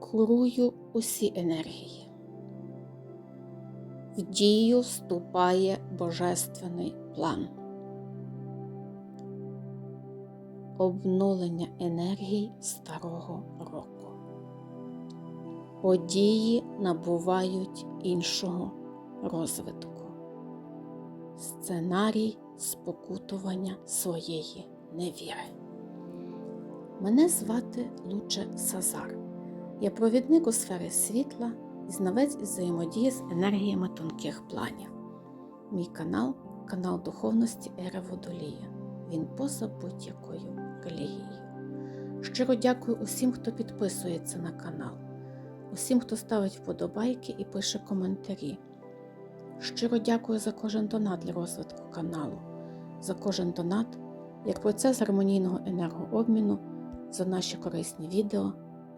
курую усі енергії. В дію вступає божественний план. Обнулення енергій старого року. Події набувають іншого розвитку. Сценарій спокутування своєї невіри. Мене звати Луче Сазар. Я провідник у сфері світла і знавець із взаємодії з енергіями тонких планів. Мій канал канал духовності Ера Водолія. Він поза будь-якою релігією. Щиро дякую усім, хто підписується на канал, усім, хто ставить вподобайки і пише коментарі. Щиро дякую за кожен донат для розвитку каналу, за кожен донат як процес гармонійного енергообміну, за наші корисні відео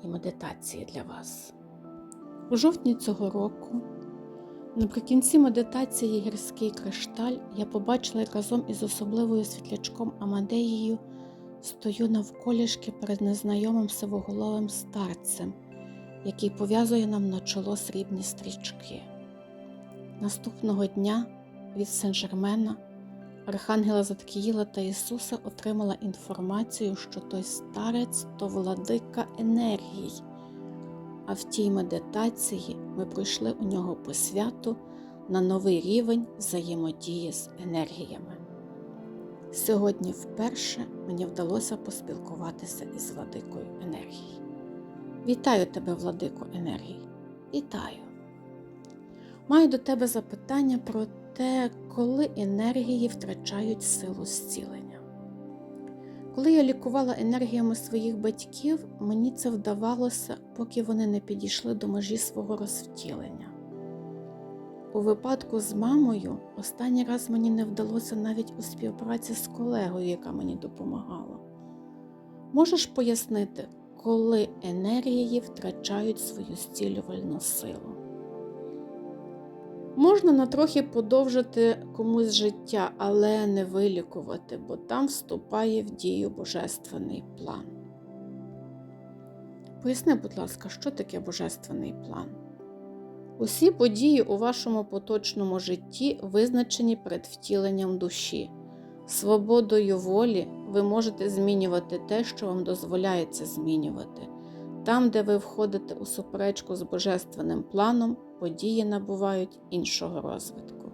і медитації для вас. У жовтні цього року, наприкінці медитації Гірський кришталь, я побачила, разом із особливою світлячком Амадеєю стою навколішки перед незнайомим сивоголовим старцем, який пов'язує нам на чоло срібні стрічки. Наступного дня від Сен-Жермена, Архангела Заткіїла та Ісуса отримала інформацію, що той старець то владика енергій. А в тій медитації ми пройшли у нього посвяту на новий рівень взаємодії з енергіями. Сьогодні вперше мені вдалося поспілкуватися із владикою енергії. Вітаю тебе, владико енергії! Вітаю! Маю до тебе запитання про те, коли енергії втрачають силу зцілення. Коли я лікувала енергіями своїх батьків, мені це вдавалося, поки вони не підійшли до межі свого розвтілення. У випадку з мамою останній раз мені не вдалося навіть у співпраці з колегою, яка мені допомагала. Можеш пояснити, коли енергії втрачають свою зцілювальну силу? Можна на трохи подовжити комусь життя, але не вилікувати, бо там вступає в дію божественний план. Поясни, будь ласка, що таке божественний план? Усі події у вашому поточному житті визначені перед втіленням душі. Свободою волі ви можете змінювати те, що вам дозволяється змінювати. Там, де ви входите у суперечку з божественним планом, події набувають іншого розвитку.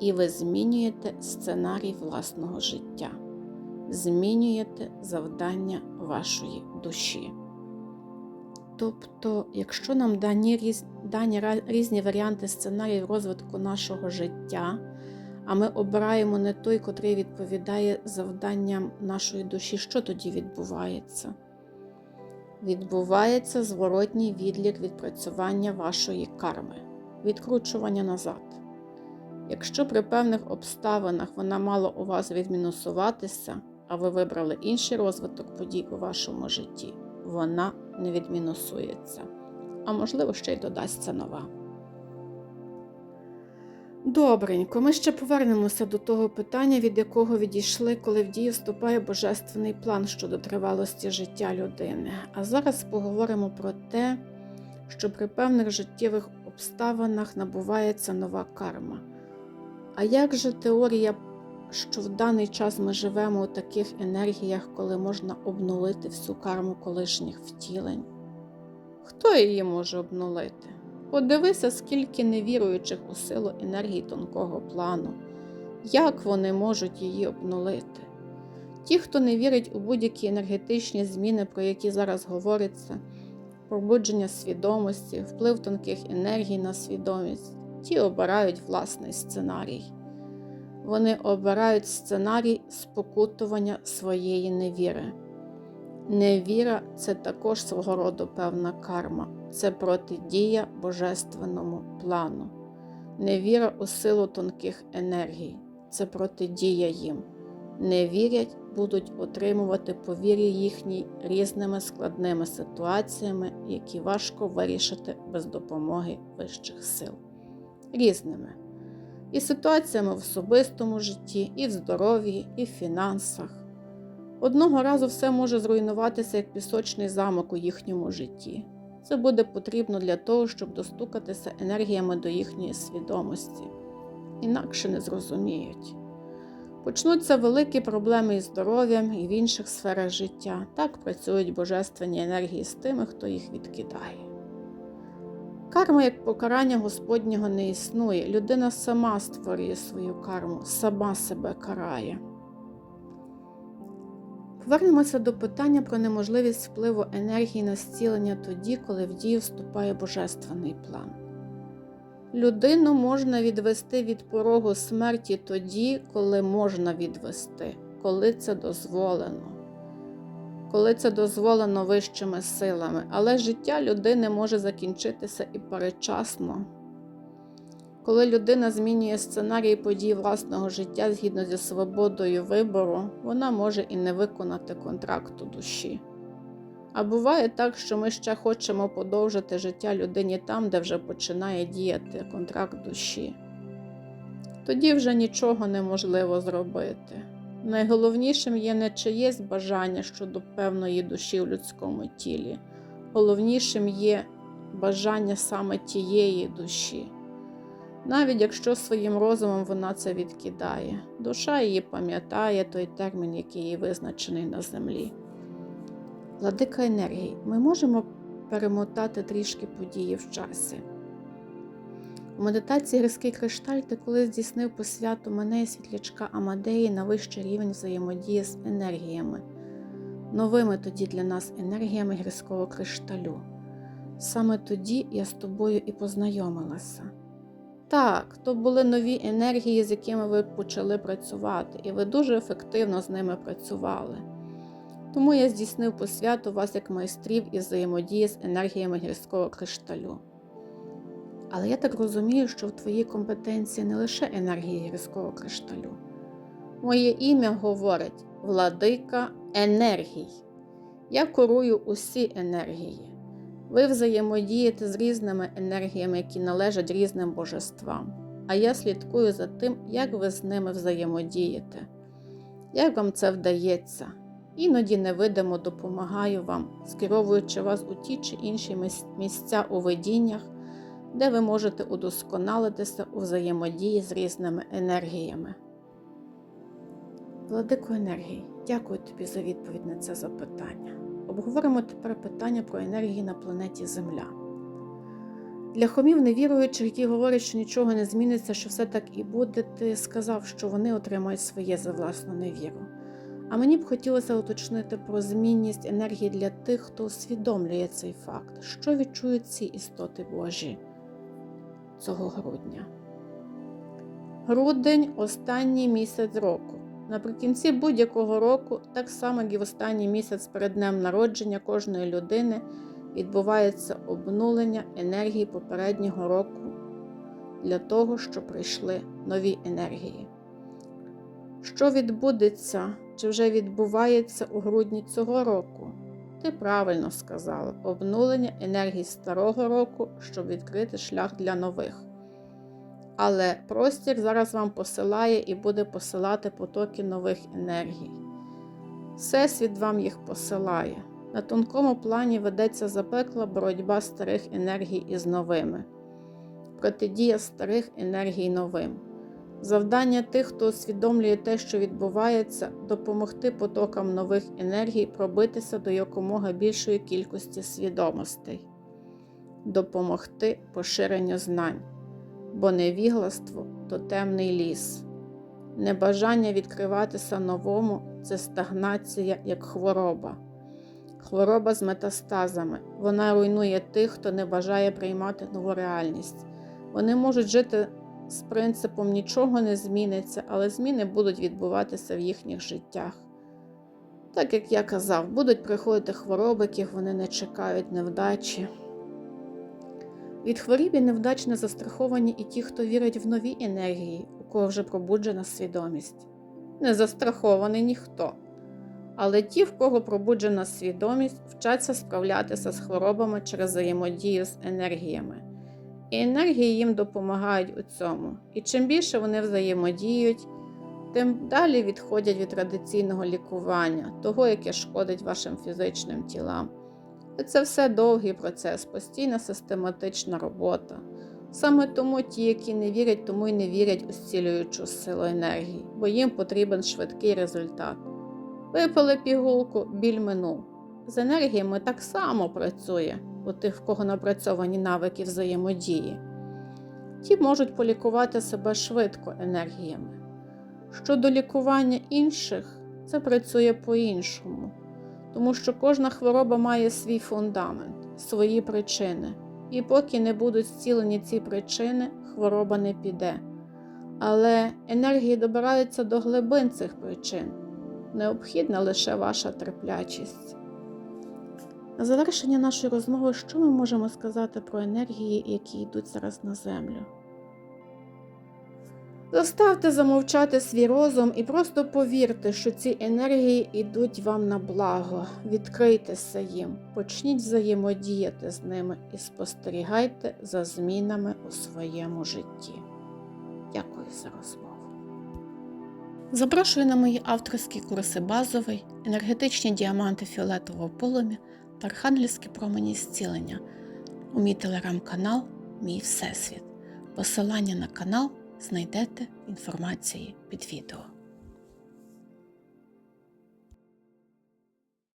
І ви змінюєте сценарій власного життя, змінюєте завдання вашої душі. Тобто, якщо нам дані, дані різні варіанти сценаріїв розвитку нашого життя, а ми обираємо не той, котрий відповідає завданням нашої душі, що тоді відбувається? Відбувається зворотній відлік відпрацювання вашої карми, відкручування назад. Якщо при певних обставинах вона мала у вас відмінусуватися, а ви вибрали інший розвиток подій у вашому житті, вона не відмінусується, а можливо, ще й додасться нова. Добренько, ми ще повернемося до того питання, від якого відійшли, коли в дію вступає божественний план щодо тривалості життя людини. А зараз поговоримо про те, що при певних життєвих обставинах набувається нова карма. А як же теорія, що в даний час ми живемо у таких енергіях, коли можна обнулити всю карму колишніх втілень? Хто її може обнулити? Подивися, скільки невіруючих у силу енергії тонкого плану, як вони можуть її обнулити. Ті, хто не вірить у будь-які енергетичні зміни, про які зараз говориться, пробудження свідомості, вплив тонких енергій на свідомість, ті обирають власний сценарій. Вони обирають сценарій спокутування своєї невіри. Невіра це також свого роду певна карма, це протидія божественному плану. Невіра у силу тонких енергій, це протидія їм. Не вірять, будуть отримувати по вірі їхній різними складними ситуаціями, які важко вирішити без допомоги вищих сил. Різними. І ситуаціями в особистому житті, і в здоров'ї, і в фінансах. Одного разу все може зруйнуватися як пісочний замок у їхньому житті. Це буде потрібно для того, щоб достукатися енергіями до їхньої свідомості. Інакше не зрозуміють. Почнуться великі проблеми із здоров'ям і в інших сферах життя. Так працюють божественні енергії з тими, хто їх відкидає. Карма як покарання Господнього не існує. Людина сама створює свою карму, сама себе карає. Повернемося до питання про неможливість впливу енергії на зцілення тоді, коли в дію вступає божественний план. Людину можна відвести від порогу смерті тоді, коли можна відвести, коли це дозволено, коли це дозволено вищими силами, але життя людини може закінчитися і передчасно. Коли людина змінює сценарій подій власного життя згідно зі свободою вибору, вона може і не виконати контракту душі. А буває так, що ми ще хочемо подовжити життя людині там, де вже починає діяти контракт душі. Тоді вже нічого неможливо зробити. Найголовнішим є не чиєсь бажання щодо певної душі в людському тілі. Головнішим є бажання саме тієї душі. Навіть якщо своїм розумом вона це відкидає, душа її пам'ятає той термін, який їй визначений на землі. Владика енергії, ми можемо перемотати трішки події в часі. У медитації Гризький кришталь ти колись здійснив посвяту мене і світлячка Амадеї на вищий рівень взаємодії з енергіями, новими тоді для нас енергіями гірського кришталю. Саме тоді я з тобою і познайомилася. Так, то були нові енергії, з якими ви почали працювати, і ви дуже ефективно з ними працювали. Тому я здійснив посвяту вас як майстрів із взаємодії з енергіями гірського кришталю. Але я так розумію, що в твоїй компетенції не лише енергії гірського кришталю. Моє ім'я говорить владика енергій. Я корую усі енергії. Ви взаємодієте з різними енергіями, які належать різним божествам, а я слідкую за тим, як ви з ними взаємодієте, як вам це вдається. Іноді невидимо допомагаю вам, скеровуючи вас у ті чи інші місця у видіннях, де ви можете удосконалитися у взаємодії з різними енергіями. Владико енергії, дякую тобі за відповідь на це запитання. Обговоримо тепер питання про енергії на планеті Земля. Для хомів невіруючих, які говорять, що нічого не зміниться, що все так і буде, ти сказав, що вони отримають своє за власну невіру. А мені б хотілося уточнити про змінність енергії для тих, хто усвідомлює цей факт, що відчують ці істоти Божі цього грудня. Грудень останній місяць року. Наприкінці будь-якого року, так само як і в останній місяць перед днем народження кожної людини, відбувається обнулення енергії попереднього року для того, щоб прийшли нові енергії. Що відбудеться чи вже відбувається у грудні цього року? Ти правильно сказала обнулення енергії старого року, щоб відкрити шлях для нових. Але простір зараз вам посилає і буде посилати потоки нових енергій. Всесвіт вам їх посилає. На тонкому плані ведеться запекла боротьба старих енергій із новими, протидія старих енергій новим. Завдання тих, хто усвідомлює те, що відбувається, допомогти потокам нових енергій пробитися до якомога більшої кількості свідомостей, допомогти поширенню знань бо невігластво то темний ліс. Небажання відкриватися новому це стагнація як хвороба. Хвороба з метастазами. Вона руйнує тих, хто не бажає приймати нову реальність. Вони можуть жити з принципом нічого не зміниться, але зміни будуть відбуватися в їхніх життях. Так як я казав, будуть приходити хвороби, яких вони не чекають невдачі. Від хворіб і невдач не застраховані і ті, хто вірить в нові енергії, у кого вже пробуджена свідомість. Не застрахований ніхто. Але ті, в кого пробуджена свідомість, вчаться справлятися з хворобами через взаємодію з енергіями. І енергії їм допомагають у цьому. І чим більше вони взаємодіють, тим далі відходять від традиційного лікування, того, яке шкодить вашим фізичним тілам. Це все довгий процес, постійна систематична робота. Саме тому ті, які не вірять, тому й не вірять у зцілюючу силу енергії, бо їм потрібен швидкий результат. Випили пігулку, біль минув. З енергіями так само працює у тих, в кого напрацьовані навики взаємодії. Ті можуть полікувати себе швидко енергіями. Щодо лікування інших, це працює по-іншому, тому що кожна хвороба має свій фундамент, свої причини. І поки не будуть зцілені ці причини, хвороба не піде. Але енергії добираються до глибин цих причин. Необхідна лише ваша терплячість. На завершення нашої розмови, що ми можемо сказати про енергії, які йдуть зараз на землю? Заставте замовчати свій розум і просто повірте, що ці енергії йдуть вам на благо. Відкрийтеся їм, почніть взаємодіяти з ними і спостерігайте за змінами у своєму житті. Дякую за розмову. Запрошую на мої авторські курси базовий, енергетичні діаманти фіолетового полум'я та архангельські промені зцілення у мій телеграм-канал Мій Всесвіт. Посилання на канал знайдете інформації під відео.